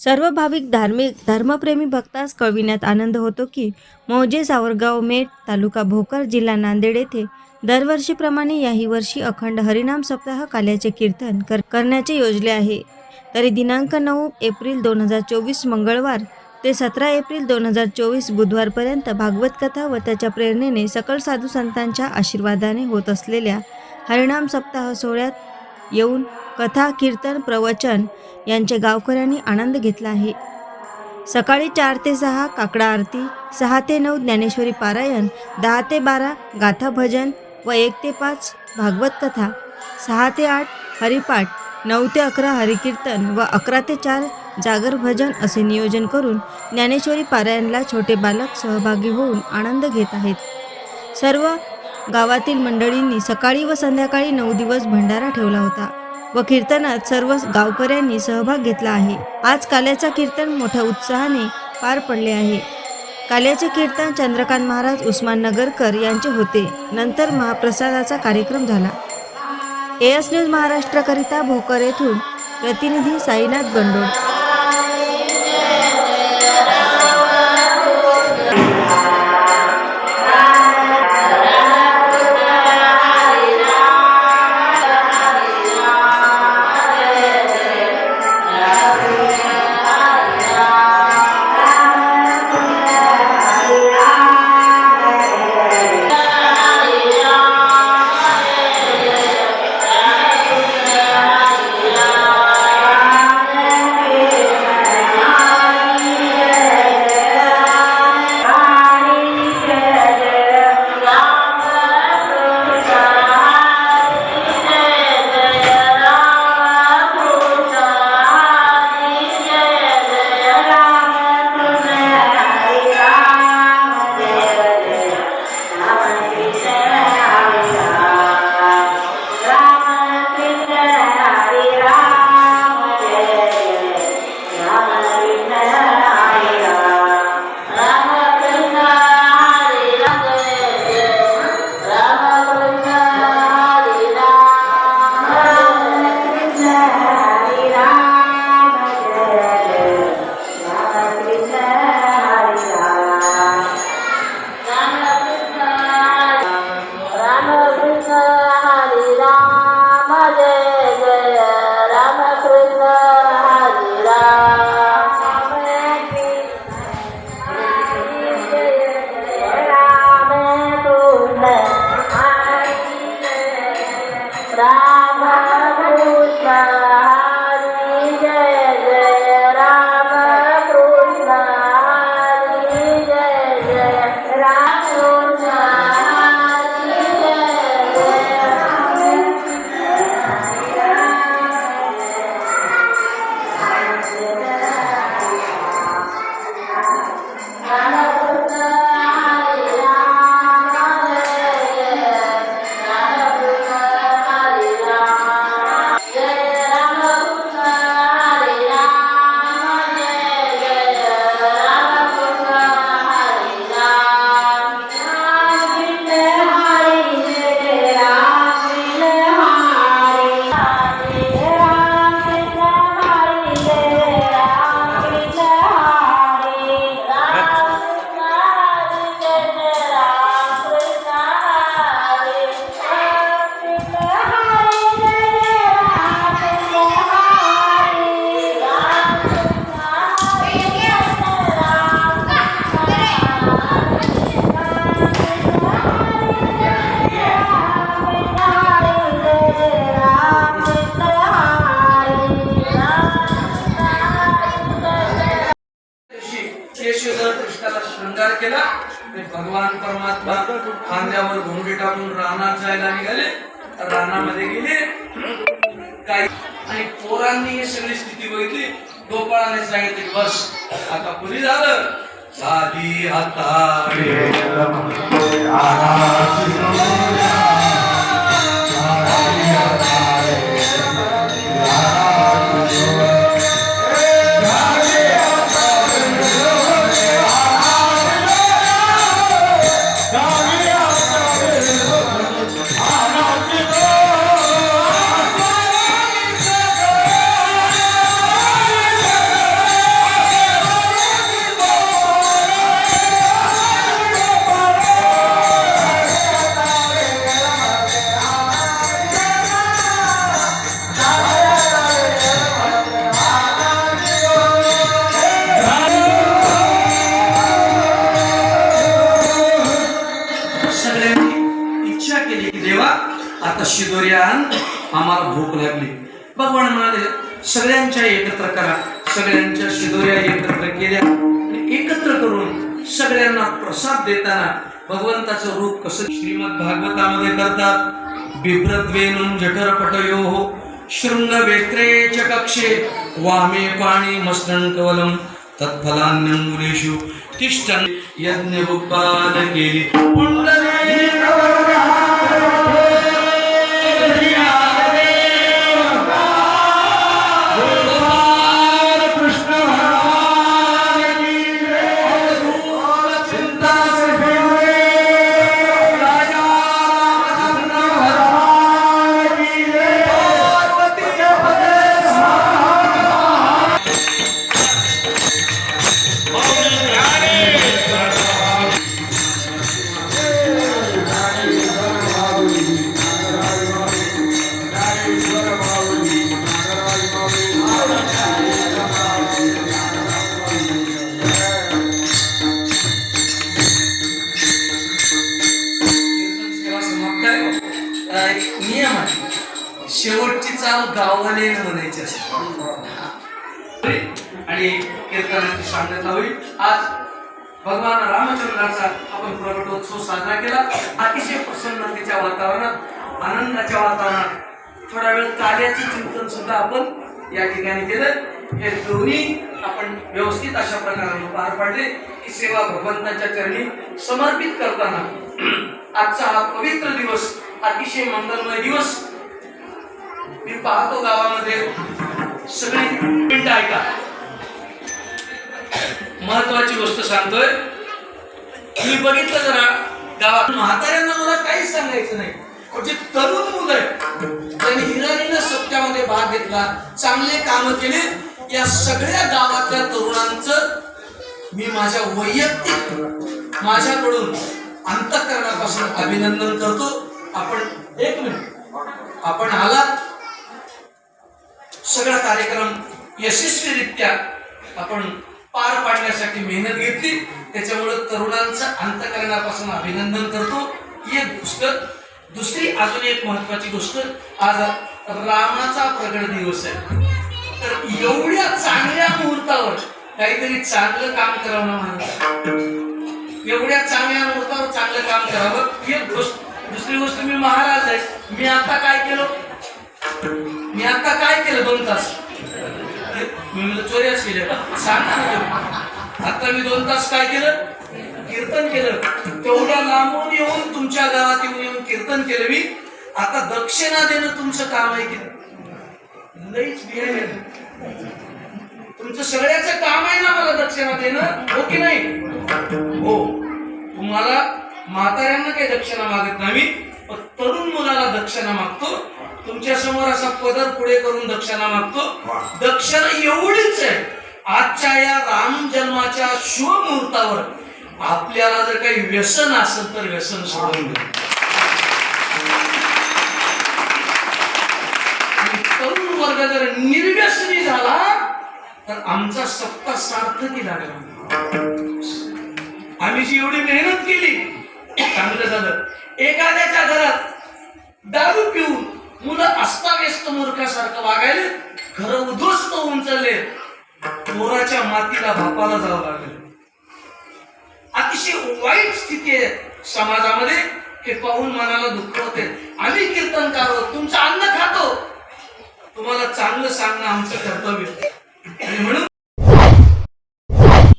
सर्व भाविक धार्मिक धर्मप्रेमी भक्तास कळविण्यात आनंद होतो की मौजे सावरगाव मेट तालुका भोकर जिल्हा नांदेड येथे दरवर्षीप्रमाणे याही वर्षी अखंड हरिनाम सप्ताह काल्याचे कीर्तन कर करण्याचे योजले आहे. तरी दिनांक नऊ एप्रिल दोन हजार चोवीस मंगळवार ते सतरा एप्रिल दोन हजार चोवीस बुधवारपर्यंत भागवत कथा व त्याच्या प्रेरणेने सकल साधू संतांच्या आशीर्वादाने होत असलेल्या हरिणाम सप्ताह सोहळ्यात येऊन कथा कीर्तन प्रवचन यांचे गावकऱ्यांनी आनंद घेतला आहे. सकाळी चार ते सहा काकडा आरती सहा ते नऊ ज्ञानेश्वरी पारायण दहा ते बारा गाथा भजन व एक ते पाच भागवत कथा सहा ते आठ हरिपाठ नऊ ते अकरा हरिकीर्तन व अकरा ते चार जागर भजन असे नियोजन करून ज्ञानेश्वरी पारायणला छोटे बालक सहभागी होऊन आनंद घेत आहेत. सर्व गावातील मंडळींनी सकाळी व संध्याकाळी नऊ दिवस भंडारा ठेवला होता. व कीर्तनात सर्व गावकऱ्यांनी सहभाग घेतला आहे. आज काल्याचा कीर्तन मोठ्या उत्साहाने पार पडले आहे. काल्याचे कीर्तन चंद्रकांत महाराज उस्मान नगरकर यांचे होते. नंतर महाप्रसादाचा कार्यक्रम झाला. एस न्यूज महाराष्ट्रकरिता भोकर येथून प्रतिनिधी साईनाथ गंडोळ. रानामध्ये गेले. काही आणि पोरांनी ही सगळी स्थिती बघितली. गोपाळाने सांगितले बस आता पुरी झालं? साधी हाताळे आम्हाला भूक लागली. भगवान म्हणाले सगळ्यांच्या एकत्र करा. सगळ्यांच्या शिदोऱ्या एकत्र केल्या. आणि एकत्र करून सगळ्यांना प्रसाद देताना भगवंताचं रूप कसं श्रीमद भागवतामध्ये करतात? बिभ्रद्वेनुं जठरपटयो शृंग वेत्रे च कक्षे वामे पाणी मस्नं कवलं तत्फलान्यंगुलेषु तिष्ठन् यज्ञ केली पुंडली चाल गावाने म्हणायचे असते आणि कीर्तनाची सांगता होईल. आज भगवान रामचंद्राचा आपण प्रकटोत्सव साजरा केला. अतिशय प्रसन्नतेच्या वातावरणात आनंदाच्या वातावरणात. थोडा वेळ कार्याचे चिंतन सुद्धा आपण या ठिकाणी केलं. हे दोन्ही आपण व्यवस्थित अशा प्रकारे पार पाडले ही सेवा भगवंताच्या चरणी समर्पित करताना. आजचा हा पवित्र दिवस अतिशय मंगलमय दिवस मी पाहतो गावामध्ये सगळी मिनिटं ऐका. महत्वाची गोष्ट सांगतोय. मी बघितलं जरा गावात म्हाताऱ्यांना मला काहीच सांगायचं नाही. जे तरुण मुलं आहेत. त्यांनी हिराणीनं सत्यामध्ये भाग घेतला चांगले काम केले. या सगळ्या गावातल्या तरुणांचं मी माझ्या वैयक्तिक माझ्याकडून अंतकरणापासून अभिनंदन करतो. आपण एक मिनिट. आपण आलात. सगळा कार्यक्रम यशस्वीरित्या आपण पार पाडण्यासाठी मेहनत घेतली. त्याच्यामुळे तरुणांचं अंतकरणापासून अभिनंदन करतो. ही एक गोष्ट. दुसरी अजून एक महत्वाची गोष्ट. आज रामाचा प्रगट दिवस आहे. तर एवढ्या चांगल्या मुहूर्तावर काहीतरी चांगलं काम करावं म्हणून. एवढ्या चांगल्या मुहूर्तावर चांगलं काम करावं. ही एक गोष्ट. दुसरी गोष्ट मी महाराज आहे. मी आता काय केलं? मी आता काय केलं दोन तास? चोरी म्हणलं सांगा ना. आता मी दोन तास काय केलं? कीर्तन केलं. तेवढ्या लांबून येऊन तुमच्या गावात येऊन येऊन कीर्तन केलं मी. आता दक्षिणा देणं तुमचं काम आहे की लईच बिहाय तुमचं सगळ्याचं काम आहे ना मला दक्षिणा देणं हो की नाही? हो. तुम्हाला म्हाताऱ्यांना काही दक्षिणा मागत नाही मी, पण तरुण मुलाला दक्षिणा मागतो. तुमच्यासमोर असा पदर पुढे करून दक्षिणा मागतो. दक्षिणा एवढीच आहे. आजच्या या राम जन्माच्या शुभ मुहूर्तावर आपल्याला जर काही व्यसन असेल तर व्यसन सोडून आणि तरुण वर्ग जर निर्व्यसनी झाला तर आमचा सप्ताह सार्थकी लागला. आम्ही जी एवढी मेहनत केली चांगलं झालं. एखाद्याच्या घरात दारू पिऊन मुलं अस्ताव्यस्त मूर्खासारखं वागायले घर उद्ध्वस्त होऊन चालले. चोराच्या मातीला भापाला जावं लागलं. अतिशय वाईट स्थिती आहे समाजामध्ये हे पाहून मनाला दुःख होते आम्ही कीर्तनकार आहोत तुमचं अन्न खातो. तुम्हाला चांगलं सांगणं आमचं कर्तव्य आणि म्हणून